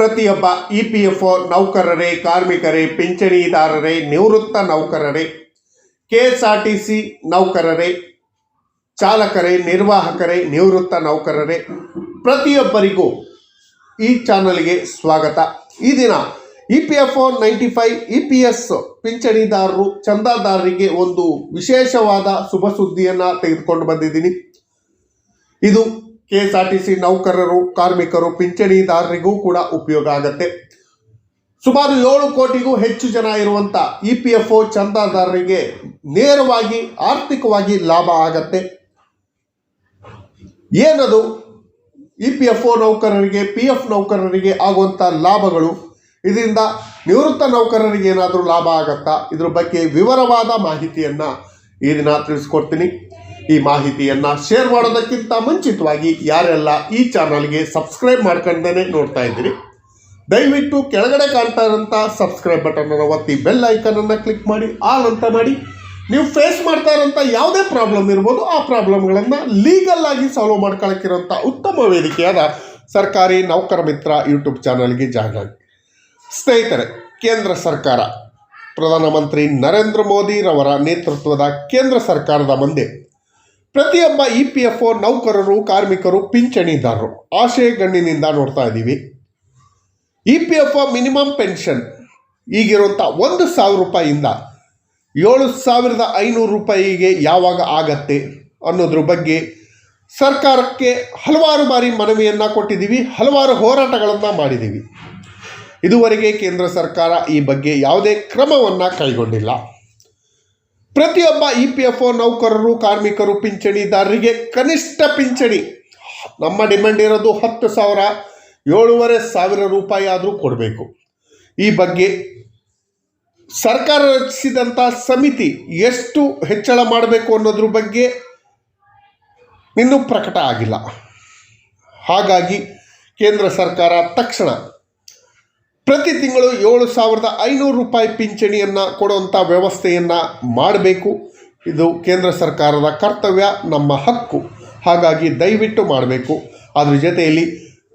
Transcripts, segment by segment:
ಪ್ರತಿಯೊಬ್ಬ E P F O ನೌಕರರೇ, ಕಾರ್ಮಿಕರೇ, ಪಿಂಚಣಿದಾರರೇ, ನಿವೃತ್ತ ನೌಕರರೇ, K S R T C ನೌಕರರೇ, ಚಾಲಕರೇ, ನಿರ್ವಾಹಕರೇ, ನಿವೃತ್ತ ನೌಕರರೇ, ಪ್ರತಿಯೊಬ್ಬರಿಗೂ ಈ ಚಾನಲ್ಗೆ ಸ್ವಾಗತ. ಈ ದಿನ E P F O ninety five E P S ಪಿಂಚಣಿದಾರರು, ಚಂದಾದಾರರಿಗೆ ಒಂದು ವಿಶೇಷವಾದ ಶುಭ ಸುದ್ದಿಯನ್ನು ತೆಗೆದುಕೊಂಡು ಬಂದಿದ್ದೀನಿ. ಇದು K S R T C ನೌಕರರು, ಕಾರ್ಮಿಕರು, ಪಿಂಚಣಿದಾರರಿಗೂ ಕೂಡ ಉಪಯೋಗ ಆಗತ್ತೆ. ಸುಮಾರು ಏಳು ಕೋಟಿಗೂ ಹೆಚ್ಚು ಜನ ಇರುವಂಥ ಇ ಪಿ ಎಫ್ ಒ ಚಂದಾದಾರರಿಗೆ ನೇರವಾಗಿ ಆರ್ಥಿಕವಾಗಿ ಲಾಭ ಆಗತ್ತೆ. ಏನದು? ಇ ಪಿ ಎಫ್ ಒ ನೌಕರರಿಗೆ, ಪಿ ಎಫ್ ನೌಕರರಿಗೆ ಆಗುವಂಥ ಲಾಭಗಳು? ಇದರಿಂದ ನಿವೃತ್ತ ನೌಕರರಿಗೆ ಏನಾದರೂ ಲಾಭ ಆಗತ್ತಾ? ಇದ್ರ ಬಗ್ಗೆ ವಿವರವಾದ ಮಾಹಿತಿಯನ್ನು ಈ ದಿನ ತಿಳಿಸ್ಕೊಡ್ತೀನಿ. ಈ ಮಾಹಿತಿಯನ್ನು ಶೇರ್ ಮಾಡೋದಕ್ಕಿಂತ ಮುಂಚಿತವಾಗಿ ಯಾರೆಲ್ಲ ಈ ಚಾನಲ್ಗೆ ಸಬ್ಸ್ಕ್ರೈಬ್ ಮಾಡ್ಕೊಂಡೇ ನೋಡ್ತಾ ಇದ್ದೀರಿ. ದಯವಿಟ್ಟು ಕೆಳಗಡೆ ಕಾಣ್ತಾ ಇರೋಂಥ ಸಬ್ಸ್ಕ್ರೈಬ್ ಬಟನನ್ನು ಒತ್ತಿ ಬೆಲ್ ಐಕನನ್ನು ಕ್ಲಿಕ್ ಮಾಡಿ ಆಲ್ ಅಂತ ಮಾಡಿ. ನೀವು ಫೇಸ್ ಮಾಡ್ತಾ ಇರೋಂಥ ಯಾವುದೇ ಪ್ರಾಬ್ಲಮ್ ಇರ್ಬೋದು, ಆ ಪ್ರಾಬ್ಲಮ್ಗಳನ್ನು ಲೀಗಲ್ ಆಗಿ ಸಾಲ್ವ್ ಮಾಡ್ಕೊಳ್ಳೋಕ್ಕಿರೋಂಥ ಉತ್ತಮ ವೇದಿಕೆಯಾದ ಸರ್ಕಾರಿ ನೌಕರ ಮಿತ್ರ ಯೂಟ್ಯೂಬ್ ಚಾನಲ್ಗೆ ಜಾಯ್ನ್ ಆಗಿ ಸ್ನೇಹಿತರೆ, ಕೇಂದ್ರ ಸರ್ಕಾರ, ಪ್ರಧಾನಮಂತ್ರಿ ನರೇಂದ್ರ ಮೋದಿರವರ ನೇತೃತ್ವದ ಕೇಂದ್ರ ಸರ್ಕಾರದ ಮುಂದೆ ಪ್ರತಿಯೊಬ್ಬ ಇ ಪಿ ಎಫ್ ಒ ನೌಕರರು, ಕಾರ್ಮಿಕರು, ಪಿಂಚಣಿದಾರರು ಆಶಯಗಣ್ಣಿನಿಂದ ನೋಡ್ತಾ ಇದ್ದೀವಿ E P F O minimum pension ಈಗಿರುವಂಥ ಒಂದು ಸಾವಿರ ರೂಪಾಯಿಯಿಂದ ಏಳು ಸಾವಿರದ ಐನೂರು ರೂಪಾಯಿಗೆ ಯಾವಾಗ ಆಗತ್ತೆ ಅನ್ನೋದ್ರ ಬಗ್ಗೆ ಸರ್ಕಾರಕ್ಕೆ ಹಲವಾರು ಬಾರಿ ಮನವಿಯನ್ನು ಕೊಟ್ಟಿದ್ದೀವಿ ಹಲವಾರು ಹೋರಾಟಗಳನ್ನು ಮಾಡಿದ್ದೀವಿ ಇದುವರೆಗೆ ಕೇಂದ್ರ ಸರ್ಕಾರ ಈ ಬಗ್ಗೆ ಯಾವುದೇ ಕ್ರಮವನ್ನು ಕೈಗೊಂಡಿಲ್ಲ. ಪ್ರತಿಯೊಬ್ಬ ಇ ಪಿ ಎಫ್ ಒ ನೌಕರರು, ಕಾರ್ಮಿಕರು, ಪಿಂಚಣಿದಾರರಿಗೆ ಕನಿಷ್ಠ ಪಿಂಚಣಿ. ನಮ್ಮ ಡಿಮ್ಯಾಂಡ್ ಇರೋದು ಹತ್ತು ಸಾವಿರ, ಏಳೂವರೆ ಸಾವಿರ ರೂಪಾಯಿ ಆದರೂ ಕೊಡಬೇಕು. ಈ ಬಗ್ಗೆ ಸರ್ಕಾರ ರಚಿಸಿದಂಥ ಸಮಿತಿ ಎಷ್ಟು ಹೆಚ್ಚಳ ಮಾಡಬೇಕು ಅನ್ನೋದ್ರ ಬಗ್ಗೆ ಇನ್ನೂ ಪ್ರಕಟ ಆಗಿಲ್ಲ. ಹಾಗಾಗಿ ಕೇಂದ್ರ ಸರ್ಕಾರ ತಕ್ಷಣ ಪ್ರತಿ ತಿಂಗಳು ಏಳು ಸಾವಿರದ ಐನೂರು ರೂಪಾಯಿ ಪಿಂಚಣಿಯನ್ನು ಕೊಡುವಂಥ ವ್ಯವಸ್ಥೆಯನ್ನು ಮಾಡಬೇಕು. ಇದು ಕೇಂದ್ರ ಸರ್ಕಾರದ ಕರ್ತವ್ಯ, ನಮ್ಮ ಹಕ್ಕು. ಹಾಗಾಗಿ ದಯವಿಟ್ಟು ಮಾಡಬೇಕು. ಅದರ ಜೊತೆಯಲ್ಲಿ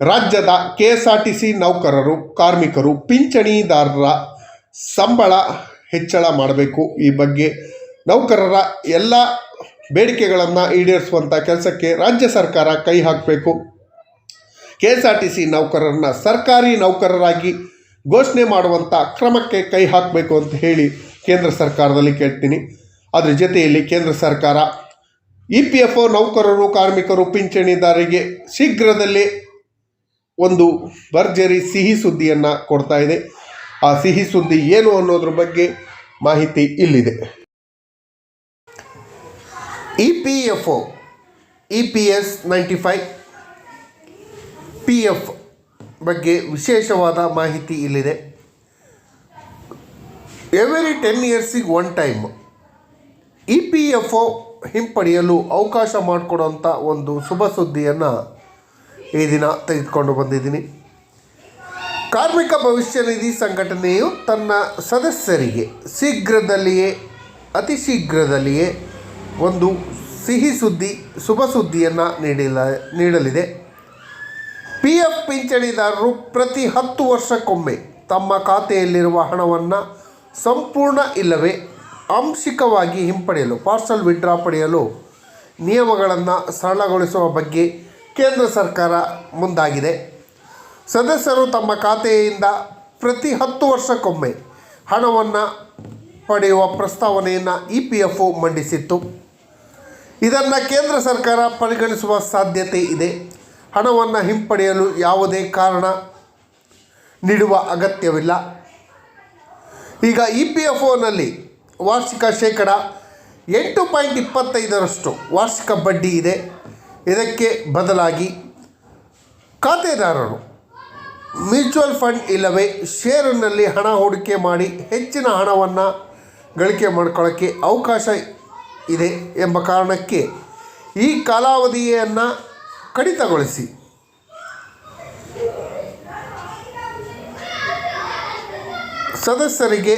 ರಾಜ್ಯದ K S R T C ನೌಕರರು, ಕಾರ್ಮಿಕರು, ಪಿಂಚಣಿದಾರರ ಸಂಬಳ ಹೆಚ್ಚಳ ಮಾಡಬೇಕು. ಈ ಬಗ್ಗೆ ನೌಕರರ ಎಲ್ಲ ಬೇಡಿಕೆಗಳನ್ನು ಈಡೇರಿಸುವಂಥ ಕೆಲಸಕ್ಕೆ ರಾಜ್ಯ ಸರ್ಕಾರ ಕೈ ಹಾಕಬೇಕು. K S R T C ನೌಕರರನ್ನ ಸರ್ಕಾರಿ ನೌಕರರಾಗಿ ಘೋಷಣೆ ಮಾಡುವಂಥ ಕ್ರಮಕ್ಕೆ ಕೈ ಹಾಕಬೇಕು ಅಂತ ಹೇಳಿ ಕೇಂದ್ರ ಸರ್ಕಾರದಲ್ಲಿ ಕೇಳ್ತೀನಿ. ಅದರ ಜೊತೆಯಲ್ಲಿ ಕೇಂದ್ರ ಸರ್ಕಾರ ಇ ಪಿ ಎಫ್ ಒ ನೌಕರರು, ಕಾರ್ಮಿಕರು ಪಿಂಚಣಿದಾರರಿಗೆ ಶೀಘ್ರದಲ್ಲೇ ಒಂದು ಭರ್ಜರಿ ಸಿಹಿ ಸುದ್ದಿಯನ್ನು ಕೊಡ್ತಾ ಇದೆ. ಆ ಸಿಹಿ ಸುದ್ದಿ ಏನು ಅನ್ನೋದ್ರ ಬಗ್ಗೆ ಮಾಹಿತಿ ಇಲ್ಲಿದೆ. E P F O, E P S ninety five, P F ಬಗ್ಗೆ ವಿಶೇಷವಾದ ಮಾಹಿತಿ ಇಲ್ಲಿದೆ. Every ten ಇಯರ್ಸಿಗೆ one time E P F O ಹಿಂಪಡೆಯಲು ಅವಕಾಶ ಮಾಡಿಕೊಡೋಂಥ ಒಂದು ಶುಭ ಸುದ್ದಿಯನ್ನು ಈ ದಿನ ತೆಗೆದುಕೊಂಡು ಬಂದಿದ್ದೀನಿ. ಕಾರ್ಮಿಕ ಭವಿಷ್ಯ ನಿಧಿ ಸಂಘಟನೆಯು ತನ್ನ ಸದಸ್ಯರಿಗೆ ಶೀಘ್ರದಲ್ಲಿಯೇ, ಅತಿ ಶೀಘ್ರದಲ್ಲಿಯೇ ಒಂದು ಸಿಹಿ ಸುದ್ದಿ, ಶುಭ ಸುದ್ದಿಯನ್ನು ನೀಡಿಲ್ಲ, ನೀಡಲಿದೆ. ಪಿ ಎಫ್ ಪಿಂಚಣಿದಾರರು ಪ್ರತಿ ಹತ್ತು ವರ್ಷಕ್ಕೊಮ್ಮೆ ತಮ್ಮ ಖಾತೆಯಲ್ಲಿರುವ ಹಣವನ್ನು ಸಂಪೂರ್ಣ ಇಲ್ಲವೇ ಆಂಶಿಕವಾಗಿ ಹಿಂಪಡೆಯಲು, ಪಾರ್ಸಲ್ ವಿಡ್ರಾ ಪಡೆಯಲು ನಿಯಮಗಳನ್ನು ಸರಳಗೊಳಿಸುವ ಬಗ್ಗೆ ಕೇಂದ್ರ ಸರ್ಕಾರ ಮುಂದಾಗಿದೆ. ಸದಸ್ಯರು ತಮ್ಮ ಖಾತೆಯಿಂದ ಪ್ರತಿ ಹತ್ತು ವರ್ಷಕ್ಕೊಮ್ಮೆ ಹಣವನ್ನು ಪಡೆಯುವ ಪ್ರಸ್ತಾವನೆಯನ್ನು ಇ ಪಿ ಎಫ್ ಮಂಡಿಸಿತ್ತು. ಇದನ್ನು ಕೇಂದ್ರ ಸರ್ಕಾರ ಪರಿಗಣಿಸುವ ಸಾಧ್ಯತೆ ಇದೆ. ಹಣವನ್ನು ಹಿಂಪಡೆಯಲು ಯಾವುದೇ ಕಾರಣ ನೀಡುವ ಅಗತ್ಯವಿಲ್ಲ. ಈಗ ಇ ಪಿ ಎಫ್ ಒನಲ್ಲಿ ವಾರ್ಷಿಕ ಶೇಕಡ ಎಂಟು ಪಾಯಿಂಟ್ ಇಪ್ಪತ್ತೈದರಷ್ಟು ವಾರ್ಷಿಕ ಬಡ್ಡಿ ಇದೆ. ಇದಕ್ಕೆ ಬದಲಾಗಿ ಖಾತೆದಾರರು ಮ್ಯೂಚುವಲ್ ಫಂಡ್ ಇಲ್ಲವೇ ಷೇರಿನಲ್ಲಿ ಹಣ ಹೂಡಿಕೆ ಮಾಡಿ ಹೆಚ್ಚಿನ ಹಣವನ್ನು ಗಳಿಕೆ ಮಾಡ್ಕೊಳ್ಳೋಕ್ಕೆ ಅವಕಾಶ ಇದೆ ಎಂಬ ಕಾರಣಕ್ಕೆ ಈ ಕಾಲಾವಧಿಯನ್ನು ಕಡಿತಗೊಳಿಸಿ. ಸದಸ್ಯರಿಗೆ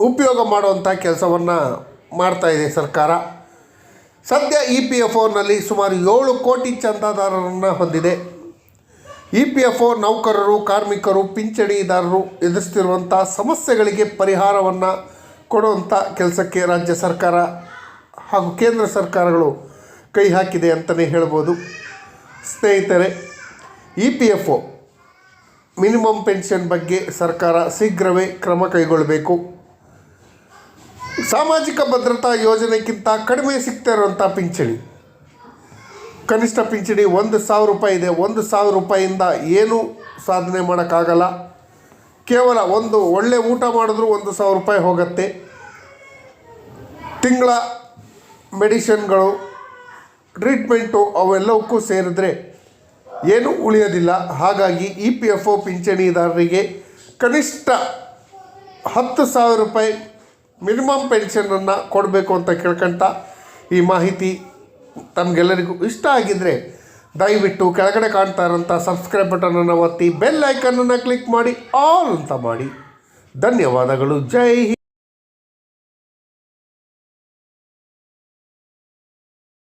ಉಪಯೋಗ ಮಾಡುವಂಥ ಕೆಲಸವನ್ನು ಮಾಡ್ತಾ ಇದೆ ಸರ್ಕಾರ. ಸದ್ಯ ಇ ಪಿ ಎಫ್ ಒನಲ್ಲಿ ಸುಮಾರು ಏಳು ಕೋಟಿ ಚಂದಾದಾರರನ್ನು ಹೊಂದಿದೆ. ಇ ಪಿ ಎಫ್ ಒ ನೌಕರರು, ಕಾರ್ಮಿಕರು, ಪಿಂಚಣಿದಾರರು ಎದುರಿಸ್ತಿರುವಂಥ ಸಮಸ್ಯೆಗಳಿಗೆ ಪರಿಹಾರವನ್ನು ಕೊಡುವಂಥ ಕೆಲಸಕ್ಕೆ ರಾಜ್ಯ ಸರ್ಕಾರ ಹಾಗೂ ಕೇಂದ್ರ ಸರ್ಕಾರಗಳು ಕೈ ಹಾಕಿದೆ ಅಂತಲೇ ಹೇಳ್ಬೋದು. ಸ್ನೇಹಿತರೆ E P F O minimum pension ಬಗ್ಗೆ ಸರ್ಕಾರ ಶೀಘ್ರವೇ ಕ್ರಮ ಕೈಗೊಳ್ಳಬೇಕು. ಸಾಮಾಜಿಕ ಭದ್ರತಾ ಯೋಜನೆಗಿಂತ ಕಡಿಮೆ ಸಿಗ್ತಾ ಇರುವಂಥ ಪಿಂಚಣಿ. ಕನಿಷ್ಠ ಪಿಂಚಣಿ ಒಂದು ಸಾವಿರ ರೂಪಾಯಿ ಇದೆ. ಒಂದು ಸಾವಿರ ರೂಪಾಯಿಯಿಂದ ಏನೂ ಸಾಧನೆ ಮಾಡೋಕ್ಕಾಗಲ್ಲ. ಕೇವಲ ಒಂದು ಒಳ್ಳೆ ಊಟ ಮಾಡಿದ್ರೂ ಒಂದು ಸಾವಿರ ರೂಪಾಯಿ ಹೋಗುತ್ತೆ. ತಿಂಗಳ ಮೆಡಿಷನ್ಗಳು ಟ್ರೀಟ್ಮೆಂಟು ಅವೆಲ್ಲವಕ್ಕೂ ಸೇರಿದ್ರೆ ಏನೂ ಉಳಿಯೋದಿಲ್ಲ. ಹಾಗಾಗಿ ಇ ಪಿ ಎಫ್ ಒ ಪಿಂಚಣಿದಾರರಿಗೆ ಕನಿಷ್ಠ ಹತ್ತು ಸಾವಿರ ರೂಪಾಯಿ ಮಿನಿಮಮ್ ಪೆನ್ಷನನ್ನು ಕೊಡಬೇಕು ಅಂತ ಕೇಳ್ಕೊಂತ ಈ ಮಾಹಿತಿ ತಮಗೆಲ್ಲರಿಗೂ ಇಷ್ಟ ಆಗಿದ್ದರೆ ದಯವಿಟ್ಟು ಕೆಳಗಡೆ ಕಾಣ್ತಾ ಇರೋಂಥ ಸಬ್ಸ್ಕ್ರೈಬ್ ಬಟನನ್ನು ಒತ್ತಿ ಬೆಲ್ ಐಕನನ್ನು ಕ್ಲಿಕ್ ಮಾಡಿ, ಆಲ್ ಅಂತ ಮಾಡಿ. ಧನ್ಯವಾದಗಳು. ಜೈ